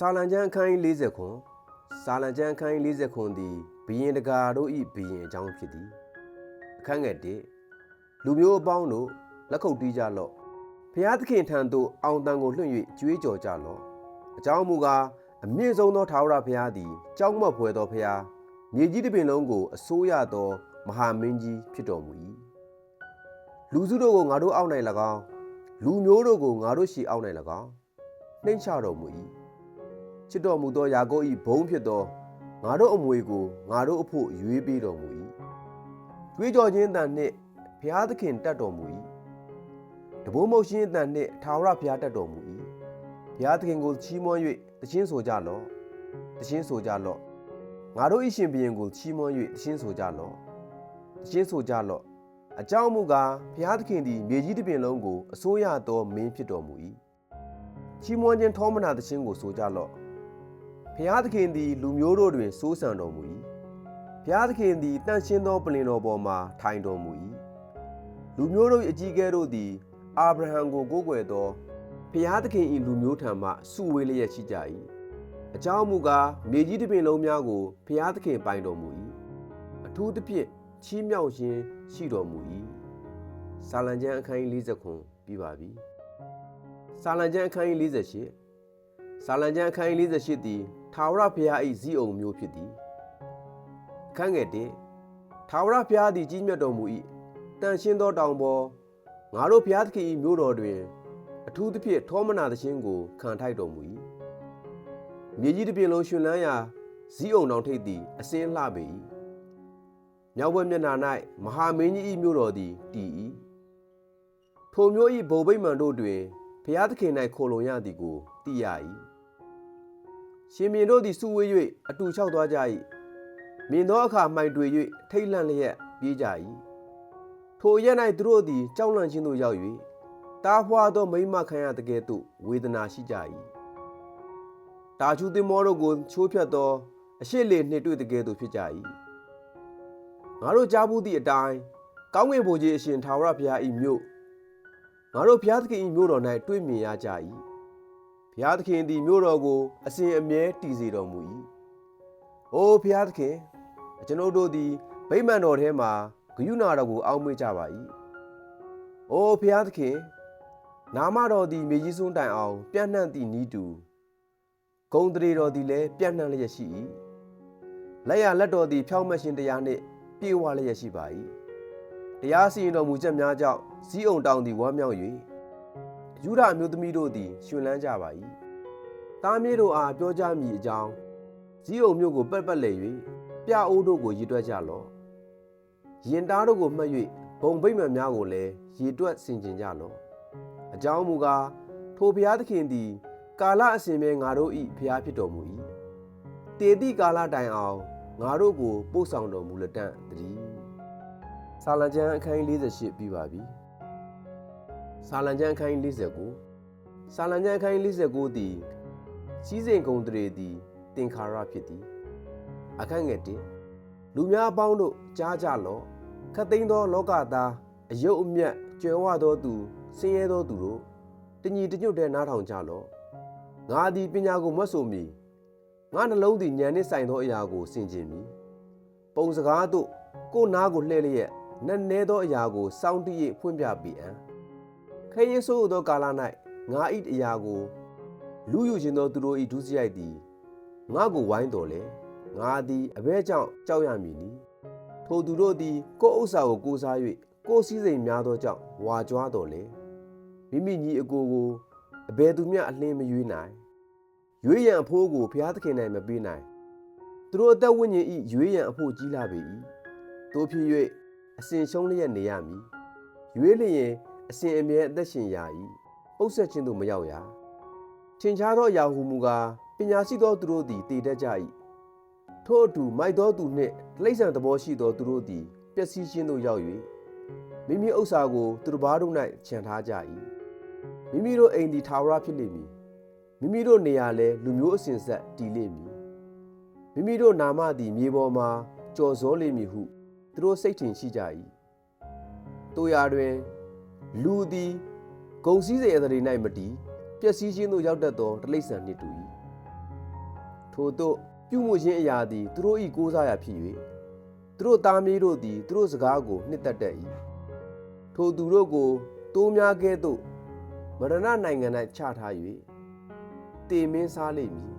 စာလံကျမ်းအခန်းကြီး40ခွန်စာလံကျမ်းအခန်းကြီး40ခွန်သည်ဘယင်တကာတို့ဤဘယင်အကြောင်းဖြစ်သည်အခန်းငယ်1လူမျိုးအပေါင်းတို့လက်ခုပ်တီးကြလော့ဖျားသခင်ထံသို့အောင်တန်ကိုလွှင့်၍ကြွေးကြော်ကြလော့အကြောင်းမူကားအမြင့်ဆုံးသောထာဝရဘုရားသည်ကြောက်မော့ဖွယ်သောဘုရားမြေကြီးတစ်ပြင်လုံးကိုအစိုးရသောမဟာမင်းကြီးဖြစ်တော်မူ၏လူစုတို့ကိုငါတို့အောက်၌၎င်းလူမျိုးတို့ကိုငါတို့ရှေအောက်၌၎င်းနှိမ့်ချတော်မူ၏ ချစ်တော်မူသောယာကုပ်၏ဘုန်းဖြစ်သောငါတို့အမွေကိုငါတို့အဖို့ရွေးပေးတော်မူ၏ကြွေးကြော်ခြင်းတန်နှင့်ဘုရားသခင်တတ်တော်မူ၏တဘိုးမုတ်ရှင်အတန်နှင့်ထာဝရဘုရားတတ်တော်မူ၏ဘုရားသခင်ကိုချီးမွမ်း၍တခြင်းဆိုကြလော့တခြင်းဆိုကြလော့ငါတို့ဤရှင်ဘုရင်ကိုချီးမွမ်း၍တခြင်းဆိုကြလော့တခြင်းဆိုကြလော့အကြောင်းမူကားဘုရားသခင်သည်မြေကြီးတစ်ပြင်လုံးကိုအစိုးရသောမင်းဖြစ်တော်မူ၏ချီးမွမ်းခြင်းထောမနာတခြင်းကိုဆိုကြလော့ ဘုရားသခင်သည် လူမျိုးတို့တွင်စိုးစံတော်မူ၏ဘုရားသခင်သည်တန့်ရှင်းသောပလင်တော်ပေါ်မှာထိုင်တော်မူ၏လူမျိုးတို့၏အကြီးအကဲတို့သည်အာဗြဟံကိုကိုးကွယ်သောဘုရားသခင်၏လူမျိုးထံမှစုဝေးလျက်ရှိကြ၏အကြောင်းမူကားမြေကြီးတစ်ပြင်လုံးများကိုဘုရားသခင်ပိုင်တော်မူ၏အထူးသဖြင့်ချီးမြှောက်ခြင်းရှိတော်မူ၏စာလံကျမ်းအခန်းကြီး40ခွန်ပြီးပါပြီစာလံကျမ်းအခန်းကြီး48စာလံကျမ်းအခန်းကြီး48သည် ထာဝရဘုရား၏ဇီးအောင်မျိုးဖြစ်သည်အခန်းငယ်1ထာဝရဘုရားသည်ကြီးမြတ်တော်မူ၏တန်ရှင်းသောတောင်ပေါ်ငါတို့ဘုရားသခင်၏မြို့တော်တွင်အထူးသဖြင့်ထောမနာသခြင်းကိုခံထိုက်တော်မူ၏မြေကြီးတစ်ပြင်လုံးရှင်လန်းရာဇီးအောင်တောင်ထိပ်သည်အစင်းလှပေ၏မြောက်ဘက်မျက်နှာ၌မဟာမင်းကြီး၏မြို့တော်သည်တည်၏ထိုမြို့၏ဘုံဗိမာန်တို့တွင်ဘုရားသခင်၌ခိုလုံရသည်ကိုသိရ၏ ရှင်မြင်တို့သည်စုဝေး၍အတူလျှောက်သွားကြ၏မြင်သောအခါမှိုင်တွေ၍ထိတ်လန့်လျက်ပြေးကြ၏ထိုရက်၌သူတို့သည်ကြောက်လန့်ခြင်းသို့ရောက်၍တားဖွာသောမိမ့်မခံရတကယ်သို့ဝေဒနာရှိကြ၏တာချူသင်္ဘောတို့ကိုချိုးဖြတ်သောအရှိလေနှင့်တွေ့တကယ်သို့ဖြစ်ကြ၏ငါတို့ကြားဘူးသည့်အတိုင်းကောင်းကင်ဘုံကြီးအရှင်ထာဝရဘုရား၏မြို့ငါတို့ဘုရားသခင်၏မြို့တော်၌တွေ့မြင်ရကြ၏ ဘုရားသခင်သည်မြို့တော်ကိုအစဉ်အမြဲတည်စေတော်မူ၏အိုဘုရားသခင်ကျွန်ုပ်တို့သည်ဗိမာန်တော်ထဲမှာဂယုဏတော်ကိုအောက်မေ့ကြပါ၏အိုဘုရားသခင်နာမတော်သည်မြေကြီးစွန်းတိုင်အောင် ပြန့်နှံ့သည့်ဤတူဂုံတရေတော်သည်လည်းပြန့်နှံ့လျက်ရှိ၏လက်ရလက်တော်သည်ဖြောင့်မတ်ခြင်းတရားနှင့်ပြေဝလျက်ရှိပါ၏တရားစီရင်တော်မူချက်များကြောင့်ဇီးအောင်တောင်သည်ဝမ်းမြောက်၍ ယူဒအမျိုးသမီးတို့သည်ရှင်လန်းကြပါ၏သားမြေးတို့အားပြောကြမည်အကြောင်းဇီးအောင်မြို့ကိုပက်ပက်လေ၍ပြအိုးတို့ကိုရည်တွက်ကြလော့ရင်သားတို့ကိုမှတ်၍ဘုံဗိမ္မာန်များကိုလည်းရည်တွက်ဆင်ခြင်ကြလော့အကြောင်းမူကားထိုဘုရားသခင်သည် ကာလအစဉ်ပဲငါတို့၏ဘုရားဖြစ်တော်မူ၏တေတိကာလတိုင်အောင်ငါတို့ကိုပို့ဆောင်တော်မူလက်တန့်တည်းစာလံကျမ်းအခန်းကြီး48ပြီးပါပြီ စာလံကျမ်းအခန်းကြီး49စာလံကျမ်းအခန်းကြီး49သည်စီးစိမ်ဂုံတရေသည်တင်္ခါရဖြစ်သည်အခန်းငယ်1လူများအပေါင်းတို့ကြားကြလော့ခတ်သိမ်းသောလောကသားအယုတ်အမြတ်ကျွယ်ဝသောသူဆင်းရဲသောသူတို့တညီတညွတ်တဲ့နားထောင်ကြလော့ငါသည်ပညာကိုမွတ်ဆိုမီငါနှလုံးသည်ဉာဏ်နှင့်ဆိုင်သောအရာကိုဆင်ခြင်မီပုံစကားတို့ကိုနားကိုလှဲ့လျက်နက်နဲသောအရာကိုစောင့်တည့်ဖွင့်ပြပေအံ ခဲရင်ဆိုးသောကာလ၌ငါ၏အရာကိုလူယူခြင်းသောသူတို့၏ဒုစရိုက်သည်ငါကိုဝိုင်းတော်လေငါသည်အဘဲကြောင့်ကြောက်ရမည်နီထိုသူတို့သည်ကိုယ်ဥစ္စာကိုကိုးစား၍ကိုယ်စည်းစိမ်များသောကြောင့်ဝါကြွားတော်လေမိမိညီအကိုကိုအဘယ်သူမျှအလင်းမရွေးနိုင်ရွေးရန်အဖိုးကိုဘုရားသခင်၌မပေးနိုင်သူတို့အသက်ဝိညာဉ်ဤရွေးရန်အဖို့ကြီးလာပေ၏တို့ဖြစ်၍အစဉ်ရှုံးလျက်နေရမည်ရွေးလျင် အစဉ်အမြဲအသက်ရှင်ရာ၏အုပ်ဆက်ခြင်းသို့မရောက်ရထင်ရှားသောအရာဟုမူကားပညာရှိသောသူတို့သည်တည်တတ်ကြ၏ထို့အတူမိုက်သောသူနှင့်တိရစ္ဆာန်သဘောရှိသောသူတို့သည်ပျက်စီးခြင်းသို့ရောက်၍မိမိဥစ္စာကိုသူတစ်ပါးတို့၌ခြံထားကြ၏မိမိတို့အိမ်သည်ထာဝရဖြစ်လိမ့်မည်မိမိတို့နေရာလည်းလူမျိုးအစဉ်ဆက်တည်လိမ့်မည်မိမိတို့နာမသည်မြေပေါ်မှာကြော်စောလိမ့်မည်ဟုသူတို့စိတ်ထင်ရှိကြ၏တို့ရာတွင် လူသည်ဂုံစည်းစေအသရေ၌မတည်ပျက်စီးခြင်းသို့ရောက်တတ်သောတိရစ္ဆာန်နှင့်တူ၏ထို့သို့ပြုမှုခြင်းအရာသည်သူတို့၏ကိုးစားရာဖြစ်၍သူတို့သားမြေးတို့သည်သူတို့စကားကိုနှစ်သက်တတ်၏ထိုသူတို့ကိုတိုးများကဲ့သို့မရဏနိုင်ငံ၌ချထား၍တေမင်းစားလိမ့်မည်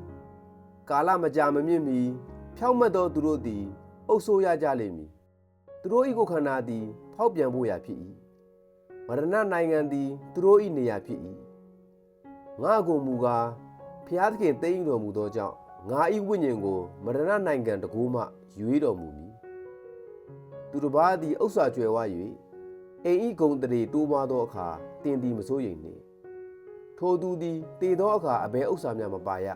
ကာလမကြာမမြင့်မီဖြောက်မတ်သောသူတို့သည်အုပ်ဆိုးရကြလိမ့်မည်သူတို့၏ကိုယ်ခန္ဓာသည်ဖောက်ပြန်ဖို့ရာဖြစ်၏ မရဏနိုင်ငံသည်သူတို့၏နေရာဖြစ်၏ငါကိုမူကားဖျားသခင်သိမ့်တော်မူသောကြောင့်ငါ၏ဝိညာဉ်ကိုမရဏနိုင်ငံတကူမှရွေးတော်မူမည်သူတစ်ပါးသည်ဥစ္စာကျွယ်ဝ၍အိမ်ဤဂုံတရေတိုးပွားသောအခါတင်သည်မစိုးရိမ်နှင့်ထိုသူသည်တည်သောအခါအဘယ်ဥစ္စာများမပါရ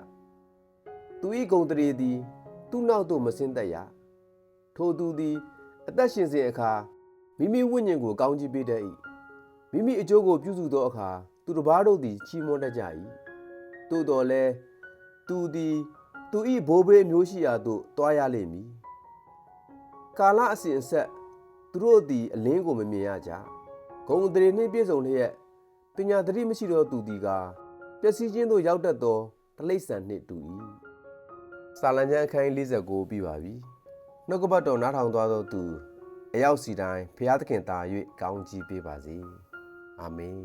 သူ၏ဂုံတရေသည်သူ့နောက်သို့မဆင်းသက်ရထိုသူသည် အသက်ရှင်စဉ်အခါမိမိဝိညာဉ်ကိုကောင်းချီးပေးတတ်၏ မိမိအကျိုးကိုပြုစုသောအခါသူတစ်ပါးတို့သည်ချီးမွမ်းတတ်ကြ၏သို့တော်လည်းသူသည်သူ၏ဘိုးဘေးမျိုးရှိရာသို့တွားရလိမ့်မည်ကာလအစဉ်အဆက်သူတို့သည်အလင်းကိုမမြင်ရကြဂုံတရေနှင့်ပြည့်စုံလျက်ပညာသတိမရှိသောသူသည်ကပျက်စီးခြင်းသို့ရောက်တတ်သောတလိษံနှင့်တူ၏စာလံကျမ်းအခန်းကြီး49ပြီးပါပြီနှုတ်ကပတ်တော်နားထောင်သွားသောသူအရောက်စီတိုင်းဖျားသခင်သာ၍ကောင်းချီးပေးပါစေ အာမင်